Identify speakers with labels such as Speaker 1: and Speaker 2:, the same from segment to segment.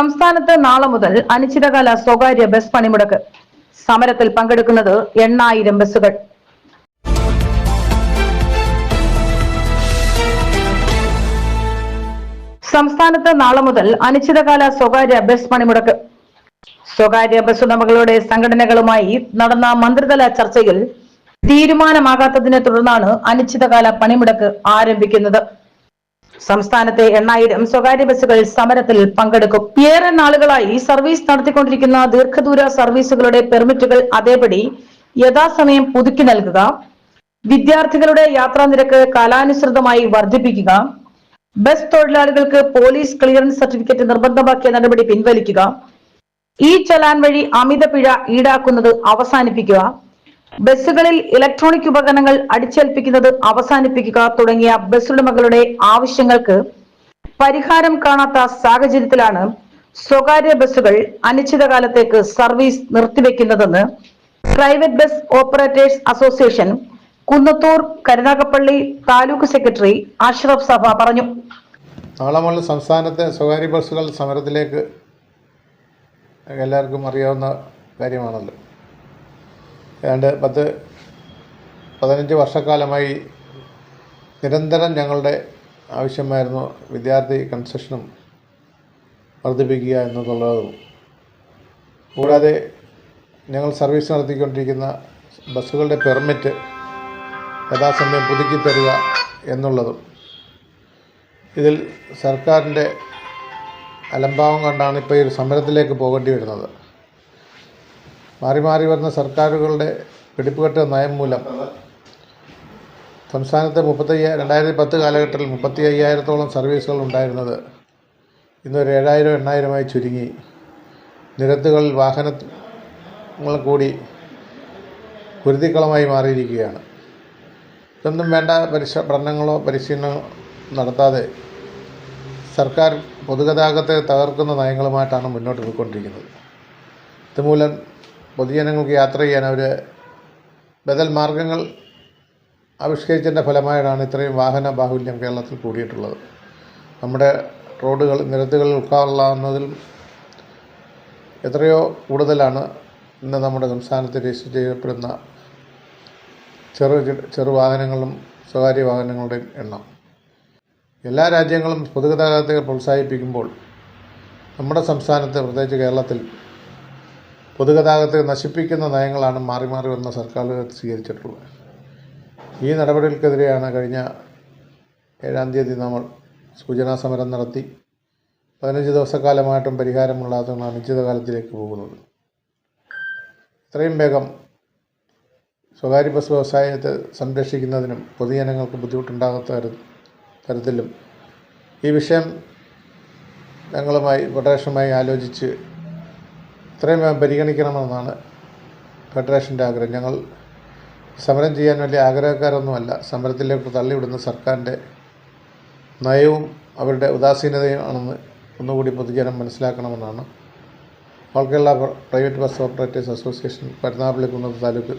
Speaker 1: സംസ്ഥാനത്ത് നാളെ മുതൽ അനിശ്ചിതകാല സ്വകാര്യ ബസ് പണിമുടക്ക്. സമരത്തിൽ പങ്കെടുക്കുന്നത് എണ്ണായിരം ബസ്സുകൾ. സംസ്ഥാനത്ത് നാളെ മുതൽ അനിശ്ചിതകാല സ്വകാര്യ ബസ് പണിമുടക്ക്. സ്വകാര്യ ബസ് ഉടമകളുടെ സംഘടനകളുമായി നടന്ന മന്ത്രിതല ചർച്ചയിൽ തീരുമാനമാകാത്തതിനെ തുടർന്നാണ് അനിശ്ചിതകാല പണിമുടക്ക് ആരംഭിക്കുന്നത്. സംസ്ഥാനത്തെ എണ്ണായിരം സ്വകാര്യ ബസ്സുകൾ സമരത്തിൽ പങ്കെടുക്കും. ഏറെ നാളുകളായി സർവീസ് നടത്തിക്കൊണ്ടിരിക്കുന്ന ദീർഘദൂര സർവീസുകളുടെ പെർമിറ്റുകൾ അതേപടി യഥാസമയം പുതുക്കി നൽകുക വിദ്യാർത്ഥികളുടെ യാത്രാ നിരക്ക് കാലാനുസൃതമായി വർദ്ധിപ്പിക്കുക ബസ് തൊഴിലാളികൾക്ക് പോലീസ് ക്ലിയറൻസ് സർട്ടിഫിക്കറ്റ് നിർബന്ധമാക്കിയ നടപടി പിൻവലിക്കുക ഈ ചലാൻ വഴി അമിത പിഴ ഈടാക്കുന്നത് അവസാനിപ്പിക്കുക ബസ്സുകളിൽ ഇലക്ട്രോണിക് ഉപകരണങ്ങൾ അടിച്ചേൽപ്പിക്കുന്നത് അവസാനിപ്പിക്കുക തുടങ്ങിയ ബസ് ഉടമകളുടെ ആവശ്യങ്ങൾക്ക് പരിഹാരം കാണാത്ത സാഹചര്യത്തിലാണ് സ്വകാര്യ ബസ്സുകൾ അനിശ്ചിതകാലത്തേക്ക് service നിർത്തിവെക്കുന്നതെന്ന് private bus operators association Kunnathur Karunagappally taluk secretary Ashraf സഭ പറഞ്ഞു.
Speaker 2: നാളെ മുതൽ സംസ്ഥാനത്തെ സ്വകാര്യ ബസ്സുകൾ സമരത്തിലേക്ക് എല്ലാവർക്കും അറിയാവുന്ന കാര്യമാണല്ലോ. ഏതാണ്ട് പത്ത് പതിനഞ്ച് വർഷക്കാലമായി നിരന്തരം ഞങ്ങളുടെ ആവശ്യമായിരുന്നു വിദ്യാർത്ഥി കൺസെഷനും വർദ്ധിപ്പിക്കുക എന്നുള്ളതും. കൂടാതെ ഞങ്ങൾ സർവീസ് നടത്തിക്കൊണ്ടിരിക്കുന്ന ബസ്സുകളുടെ പെർമിറ്റ് യഥാസമയം പുതുക്കി തരിക എന്നുള്ളതും. ഇതിൽ സർക്കാരിന്റെ അലംഭാവം കൊണ്ടാണ് ഇപ്പോൾ ഈ ഒരു സമരത്തിലേക്ക് പോകേണ്ടി വരുന്നത്. മാറി മാറി വരുന്ന സർക്കാരുകളുടെ പിടിപ്പുകെട്ട നയം മൂലം. സംസ്ഥാനത്തെ മുപ്പത്തയ്യ രണ്ടായിരത്തി പത്ത് കാലഘട്ടത്തിൽ മുപ്പത്തി അയ്യായിരത്തോളം സർവീസുകൾ ഉണ്ടായിരുന്നത് ഇന്നൊരു ഏഴായിരം എണ്ണായിരമായി ചുരുങ്ങി. നിരത്തുകളിൽ വാഹനങ്ങൾ കൂടി കുരുതിക്കളമായി മാറിയിരിക്കുകയാണ്. ഇതൊന്നും വേണ്ട പരിശ പഠനങ്ങളോ പരിശീലനങ്ങളോ നടത്താതെ സർക്കാർ പൊതുഗതാഗതത്തെ തകർക്കുന്ന നയങ്ങളുമായിട്ടാണ് മുന്നോട്ട് പോയിക്കൊണ്ടിരിക്കുന്നത്. ഇതുമൂലം പൊതുജനങ്ങൾക്ക് യാത്ര ചെയ്യാൻ അവർ ബദൽ മാർഗങ്ങൾ ആവിഷ്കരിച്ചതിന്റെ ഫലമായിട്ടാണ് ഇത്രയും വാഹന ബാഹുല്യം കേരളത്തിൽ കൂടിയിട്ടുള്ളത്. നമ്മുടെ റോഡുകൾ നിരത്തുകളിൽ ഉൾക്കൊള്ളാവുന്നതിൽ എത്രയോ കൂടുതലാണ് ഇന്ന് നമ്മുടെ സംസ്ഥാനത്ത് രജിസ്റ്റർ ചെയ്യപ്പെടുന്ന ചെറു ചെറു വാഹനങ്ങളും സ്വകാര്യ വാഹനങ്ങളുടെയും എണ്ണം. എല്ലാ രാജ്യങ്ങളും പൊതുഗതാഗതത്തെ പ്രോത്സാഹിപ്പിക്കുമ്പോൾ നമ്മുടെ സംസ്ഥാനത്ത് പ്രത്യേകിച്ച് കേരളത്തിൽ പൊതുഗതാഗതത്തെ നശിപ്പിക്കുന്ന നയങ്ങളാണ് മാറി മാറി വന്ന സർക്കാരുകൾ സ്വീകരിച്ചിട്ടുള്ളത്. ഈ നടപടികൾക്കെതിരെയാണ് കഴിഞ്ഞ ഏഴാം തീയതി നമ്മൾ സൂചനാ സമരം നടത്തി. പതിനഞ്ച് ദിവസക്കാലമായിട്ടും പരിഹാരമുള്ളാത്ത അനിശ്ചിതകാലത്തിലേക്ക് പോകുന്നത്. ഇത്രയും വേഗം സ്വകാര്യ ബസ് വ്യവസായത്തെ സംരക്ഷിക്കുന്നതിനും പൊതുജനങ്ങൾക്ക് ബുദ്ധിമുട്ടുണ്ടാകാത്ത തര- തരത്തിലും ഈ വിഷയം ഞങ്ങളുമായി ഫെഡറേഷനുമായി ആലോചിച്ച് എത്രയും വേഗം പരിഗണിക്കണമെന്നാണ് ഫെഡറേഷന്റെ ആഗ്രഹം. ഞങ്ങൾ സമരം ചെയ്യാൻ വലിയ ആഗ്രഹക്കാരൊന്നുമല്ല. സമരത്തിലേക്ക് തള്ളിവിടുന്ന സർക്കാരിന്റെ നയവും അവരുടെ ഉദാസീനതയും ആണെന്ന് ഒന്നുകൂടി പൊതുജനം മനസ്സിലാക്കണമെന്നാണ്. All Kerala private bus operators association പരുന്നാപ്പള്ളി കുന്നത്ത് താലൂക്ക്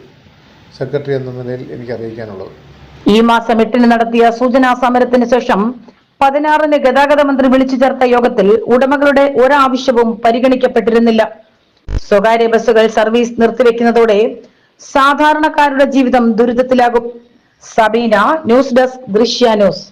Speaker 2: സെക്രട്ടറി എന്ന നിലയിൽ എനിക്ക് അറിയിക്കാനുള്ളത്
Speaker 1: ഈ മാസം എട്ടിന് നടത്തിയ സൂചനാ സമരത്തിന് ശേഷം പതിനാറിന് ഗതാഗത മന്ത്രി വിളിച്ചു ചേർത്ത യോഗത്തിൽ ഉടമകളുടെ ഒരാവശ്യവും പരിഗണിക്കപ്പെട്ടിരുന്നില്ല. സ്വകാര്യ ബസ്സുകൾ സർവീസ് നിർത്തിവെക്കുന്നതോടെ സാധാരണക്കാരുടെ ജീവിതം ദുരിതത്തിലാകും. Sabeena news desk Drishya news.